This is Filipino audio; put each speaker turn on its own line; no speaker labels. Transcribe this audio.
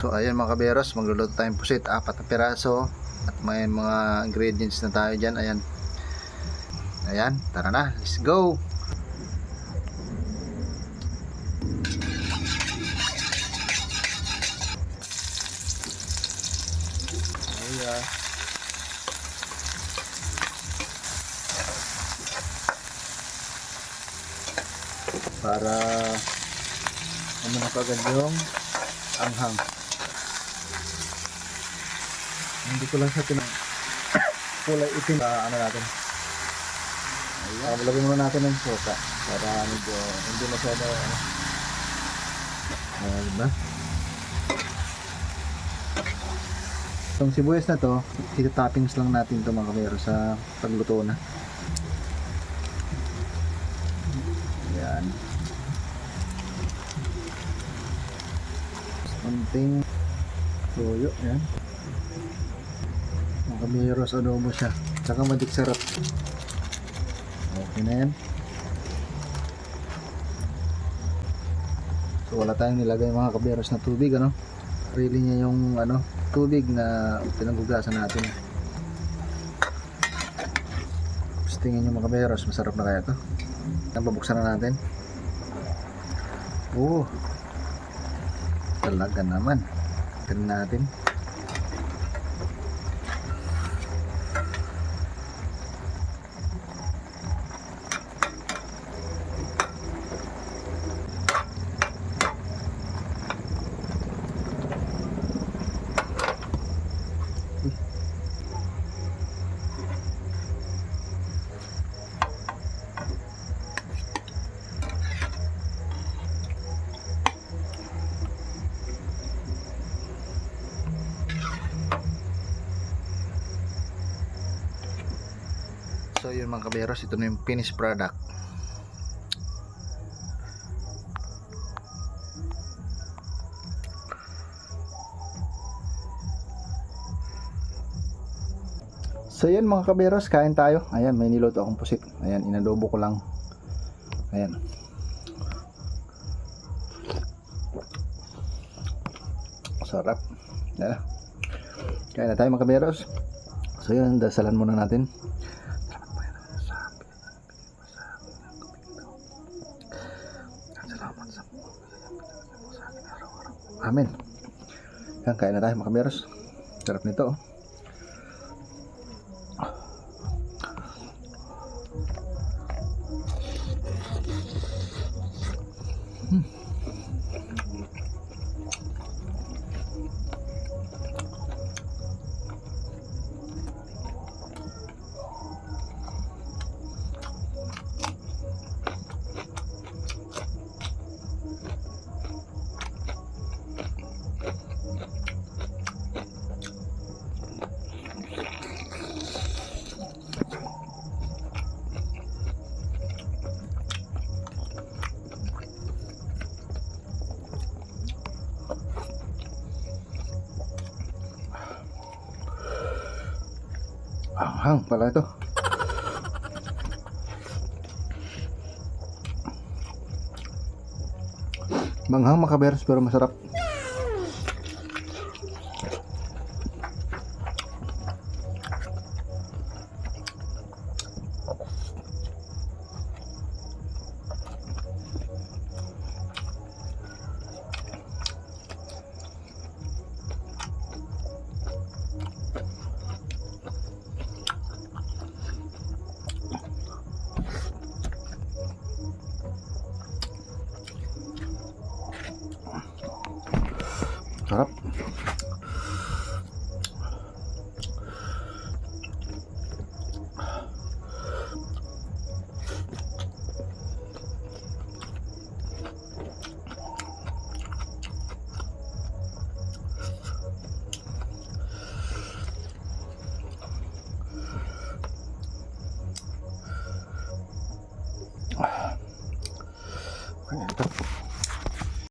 So ayan mga kaberos, magluluto tayong pusit, apat na piraso at may mga ingredients na tayo dyan, ayan. Ayan, tara na, let's go! Para ano na kagad yung anghang. Hindi ko lang sa tinang kulay itim na ano natin. Ayan. Uh, lagyan muna natin ng soka para medyo hindi masyado ano. Uh, diba? Itong sibuyas na to, ita-toppings lang natin to mga kamero sa pagluto na. Ayan. Konting toyo, ayan. Kamiros adobo siya. Tsaka madik sarap. Okay na yan. So wala tayong nilagay mga kaberos na tubig ano. Really niya yung ano, tubig na pinaghugasan natin. Tapos tingin nyo mga kaberos, masarap na kaya to. Yan, babuksan na natin. Oh. Talaga naman. Tignan natin. So yun mga kaberos, ito na yung finished product. So yun mga kaberos, kain tayo. Ayan, may niluto akong pusit. Ayan, inadobo ko lang. Ayan. Sarap. Ayan. Kain na tayo mga kaberos. So yun, dasalan muna natin. Amen. Yan, kain na tayo mga kaberos. Sarap nito. oh. Anghang pala ito. Manghang makaberos pero masarap.